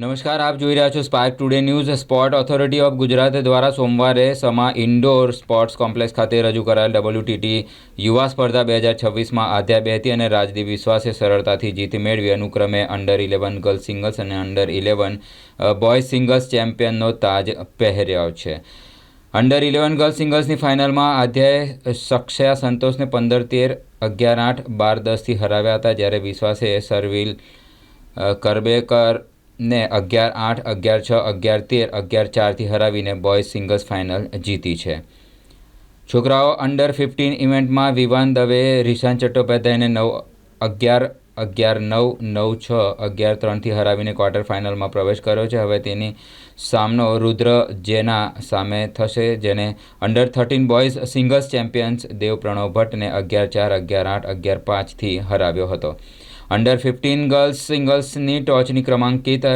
નમસ્કાર આપ જોઈ રહ્યા છો Spark Today News Sport Authority of Gujarat દ્વારા સોમવારે સમા ઇન્ડોર સ્પોર્ટ્સ કોમ્પ્લેક્સ ખાતે રજૂ કરાયેલ ડબલ્યુટીટી યુવા સ્પર્ધા બે હજાર છવ્વીસમાં આધ્યા બેહતી અને રાજદીપ વિશ્વાસે સરળતાથી જીત મેળવી. અનુક્રમે અંડર ઇલેવન ગર્લ્સ સિંગલ્સ અને અંડર ઇલેવન બોય સિંગલ્સ ચેમ્પિયનનો તાજ પહેર્યો છે. અંડર ઇલેવન ગર્લ્સ સિંગલ્સની ફાઇનલમાં આધ્યાએ સક્ષયા સંતોષને પંદર તેર અગિયાર આઠ બાર દસથી હરાવ્યા હતા જ્યારે વિશ્વાસે સરવિલ અ, કરબેકરને અગિયાર આઠ, અગિયાર છ, અગિયાર તેર, અગિયાર ચારથી હરાવીને બોયઝ સિંગલ્સ ફાઇનલ જીતી છે. છોકરાઓ અંડર ફિફ્ટીન ઇવેન્ટમાં વિવાન દવેએ રિશાન ચટ્ટોપાધ્યાયને નવ, અગિયાર અગિયાર નવ નવ છ, અગિયાર ત્રણથી હરાવીને ક્વાર્ટર ફાઇનલમાં પ્રવેશ કર્યો છે. હવે તેની સામનો રુદ્ર જેના સામે થશે, જેને under thirteen boys singles champions Dev Pranav ભટ્ટને અગિયાર ચાર, અગિયાર આઠ, અગિયાર પાંચથી હરાવ્યો હતો. અંડર ફિફ્ટીન ગર્લ્સ સિંગલ્સની ટોચની ક્રમાંકિત,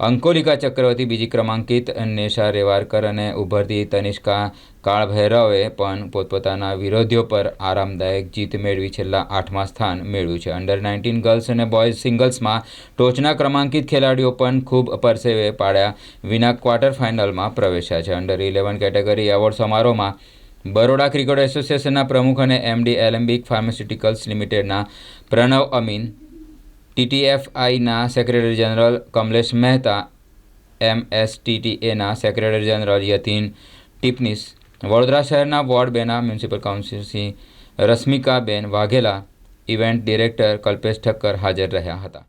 અંકોલિકા ચક્રવર્તી બીજી ક્રમાંકિત નેશા રેવારકર અને ઉભરતી તનિષ્કા કાળભૈરવે પણ પોતપોતાના વિરોધીઓ પર આરામદાયક જીત મેળવી છેલ્લા આઠમા સ્થાન મેળવ્યું છે. અંડર નાઇન્ટીન ગર્લ્સ અને બોયઝ સિંગલ્સમાં ટોચના ક્રમાંકિત ખેલાડીઓ પણ ખૂબ પરસેવે પાડ્યા વિના ક્વાર્ટર ફાઇનલમાં પ્રવેશ્યા છે. અંડર ઇલેવન કેટેગરી એવોર્ડ સમારોહમાં બરોડા ક્રિકેટ એસોસિએશનના પ્રમુખ અને એમડી એલેમ્બિક ફાર્માસ્યુટિકલ્સ લિમિટેડના પ્રણવ અમીન ટીટીએફઆઈના સેક્રેટરી જનરલ કમલેશ મહેતા એમએસટીટીએના સેક્રેટરી જનરલ યતીન ટિપનીસ, વડોદરા શહેરના વોર્ડ બેના મ્યુનિસિપલ કાઉન્સિલથી રશ્મિકાબેન વાઘેલા, ઇવેન્ટ ડિરેક્ટર કલ્પેશ ઠક્કર હાજર રહ્યા હતા.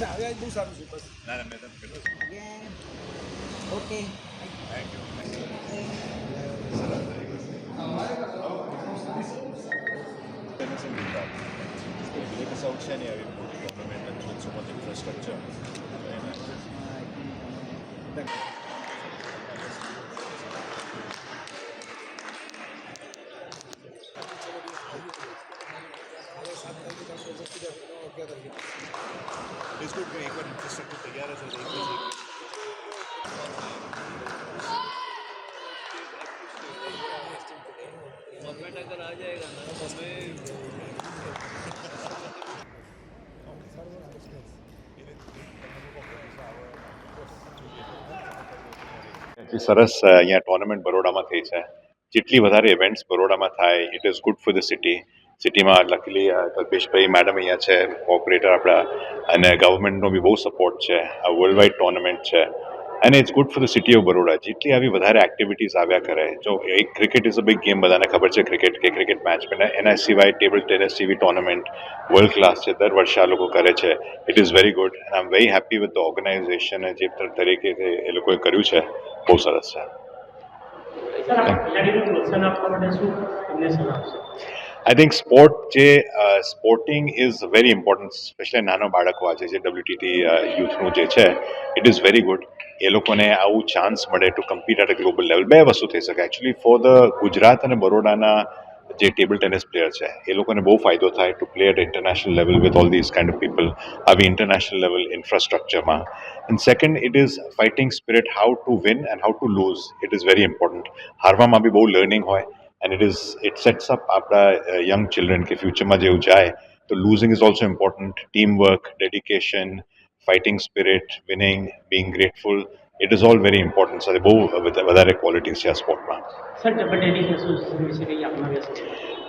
ના હવે આ બહુ સારું છે બસ ના ના મેં તમને કીધું Again. Okay. થેન્ક યુ એટલે કે સાઉથ છે નહીં આવી મોટી government with so much infrastructure તારીખે ચાલુ કરશે સીધા અગિયાર તારીખે ઇટ્સ ગુડ કે એકવાર ઇન્ફ્રાસ્ટ્રક્ચર તૈયાર હશે તો એક જ એટલી સરસ અ, અહીંયા ટુર્નામેન્ટ બરોડામાં થઈ છે. જેટલી વધારે ઇવેન્ટ્સ બરોડામાં થાય it is good for the city સિટીમાં લકીલી કલ્પેશભાઈ મેડમ અહીંયા છે કોઓપરેટર આપણા, અને ગવર્મેન્ટનો બી બહુ સપોર્ટ છે, આ વર્લ્ડ વાઇડ ટુર્નામેન્ટ છે. અને it's good for the city of Baroda જેટલી આવી વધારે એક્ટિવિટીઝ આવ્યા કરે, જો એક cricket is a big game બધાને ખબર છે ક્રિકેટ કે ક્રિકેટ મેચ પણ એના સિવાય ટેબલ ટેનિસ જેવી ટુર્નામેન્ટ વર્લ્ડ ક્લાસ છે, દર વર્ષે આ લોકો કરે છે. It is very good and I am very happy with the organisation જે તરીકે એ લોકોએ કર્યું છે. બહુ સરસ છે. આઈ થિંક સ્પોર્ટ જે sporting is very important specially નાનો બાળકો આજે, જે ડબ્લ્યુટીટી યુથનું જે છે ઇટ ઇઝ વેરી ગુડ એ લોકોને આવું ચાન્સ મળે to compete at a global level બે વસ્તુ થઈ શકે. એકચ્યુઅલી ફોર ધ ગુજરાત અને બરોડાના જે ટેબલ ટેનિસ પ્લેયર છે, એ લોકોને બહુ ફાયદો થાય to play at international level with all these kind of people આવી international level ઇન્ફ્રાસ્ટ્રક્ચરમાં and second it is fighting spirit how to win and how to lose it is very important હારવામાં બી બહુ learning હોય. And it is it sets up આપણા young children કે ફ્યુચરમાં જેવું જાય તો losing is also important team work dedication fighting spirit winning being grateful it is all very important સાથે બહુ વધારે ક્વોલિટીઝ છે આ સ્પોર્ટમાં sir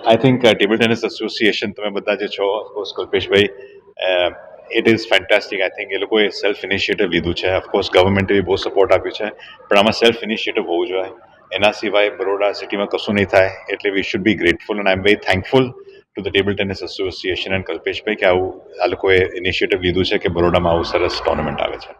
I think table tennis association તમે બધા જે છો of course Kalpeshbhai it is fantastic I think એ લોકોએ સેલ્ફ ઇનિશિયેટિવ લીધું છે. ઓફકોર્સ ગવર્મેન્ટે બી બહુ સપોર્ટ આપ્યું છે. પણ આમાં સેલ્ફ ઇનિશિયેટિવ હોવું જોઈએ. એના સિવાય બરોડા સિટીમાં કશું નહીં થાય, એટલે we should be grateful and I am very thankful to the table tennis association and Kalpeshbhai કે આવું આ લોકોએ ઇનિશિયેટિવ લીધું છે કે બરોડામાં આવું સરસ ટુર્નામેન્ટ આવે છે.